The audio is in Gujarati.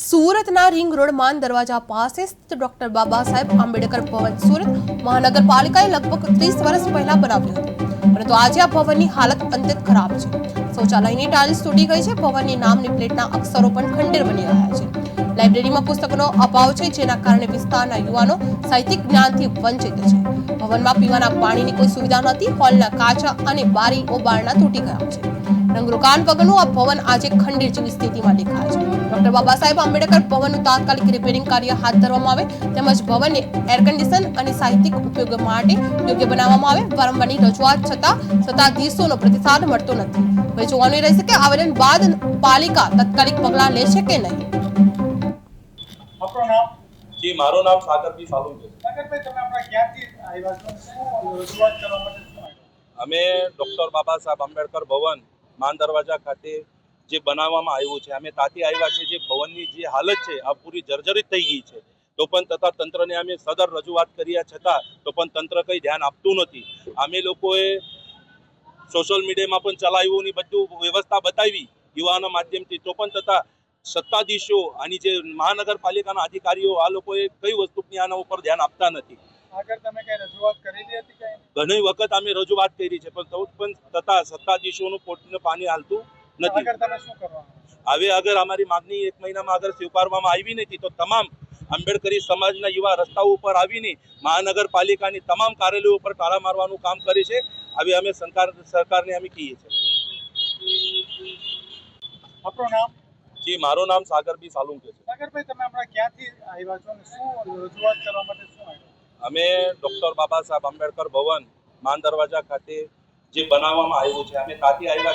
સુરતના રિંગ રોડ માન દરવાજા પાસે સ્થિત ડોક્ટર બાબા સાહેબ આંબેડકર ભવન, સુરત મહાનગરપાલિકાએ લગભગ ત્રીસ વર્ષ પહેલા બનાવ્યું હતું. પરંતુ આજે આ ભવનની હાલત અત્યંત ખરાબ છે. શૌચાલયની ટાઇલ્સ તૂટી ગઈ છે. ભવનની નામની પ્લેટના અક્ષરો પણ ખંડેર બની રહ્યા છે. લાઇબ્રેરીમાં પુસ્તકોનો અભાવ છે, જેના કારણે વિસ્તારના યુવાનો સાહિત્યિક જ્ઞાનથી વંચિત છે. ભવનમાં પીવાના પાણીની કોઈ સુવિધા નથી. હોલના કાચા અને બારીઓ બારણા તૂટી ગયા છે. રંગરોકાન વગરનું આ ભવન આજે ખંડેર જેવી સ્થિતિમાં દેખાય છે. ડોક્ટર બાબા સાહેબ આંબેડકર ભવનનું તાત્કાલિક રિપેરિંગ કાર્ય હાથ ધરવામાં આવે, તેમજ ભવનને એર કન્ડિશન અને સાહિત્યિક ઉપયોગ માટે યોગ્ય બનાવવામાં આવે. વારંવારની રજૂઆત છતાં સત્તાધીશોનો પ્રતિસાદ મળતો નથી. હવે જોવાનું રહેશે કે આવેદન બાદ પાલિકા તાત્કાલિક પગલાં લેશે કે નહીં? જી મારું નામ સાગરભાઈ સાલુ છે સાગરભાઈ તમે આપણા ક્યાંથી આવ્યા છો? રજૂઆત કરવા માટે અમે ડૉક્ટર બાબા સાહેબ આંબેડકર ભવન માન દરવાજા ખાતે જે બનાવવામાં આવ્યું છે અમે તાતી આવ્યા છે જે ભવનની જે હાલત છે આ પૂરી જર્જરિત થઈ ગઈ છે. તો પણ તથા તંત્રને અમે સદર રજૂઆત કર્યા છતાં તો પણ તંત્ર કંઈ ધ્યાન આપતું નથી. અમે લોકોએ સોશિયલ મીડિયામાં પણ ચલાવ્યું ને બધું વ્યવસ્થા બતાવી યુવાનો માધ્યમથી. તો પણ તથા સત્તાધીશો અને જે મહાનગરપાલિકાના અધિકારીઓ આ લોકોએ કઈ વસ્તુની આના ઉપર ધ્યાન આપતા નથી. ઘણી વખત અમે રજૂઆત કરી છે પણ તો પણ તથા સત્તાધીશોનું પોટનું પાણી હાલતું નથી. હવે અગર અમારી માગણી એક મહિનામાં અગર સ્વીકારવામાં આવી નથી તો તમામ આંબેડકરી સમાજના યુવા રસ્તાઓ ઉપર આવીને મહાનગરપાલિકાની તમામ કાર્યાલયો ઉપર તાળા મારવાનું કામ કરે છે. આવી અમે સરકાર સરકારને અમે કહીએ છીએ. આપણું નામ? જી મારું નામ સાગરભાઈ સાલુંકે છે. સાગરભાઈ તમે આપણા ક્યાંથી આવ્યા છો અને શું રજૂઆત કરવા માટે શું અમે ડૉક્ટર બાબા સાહેબ આંબેડકર ભવન માન દરવાજા ખાતે જે બનાવવામાં આવ્યું છે અમે ત્યાંથી આવ્યા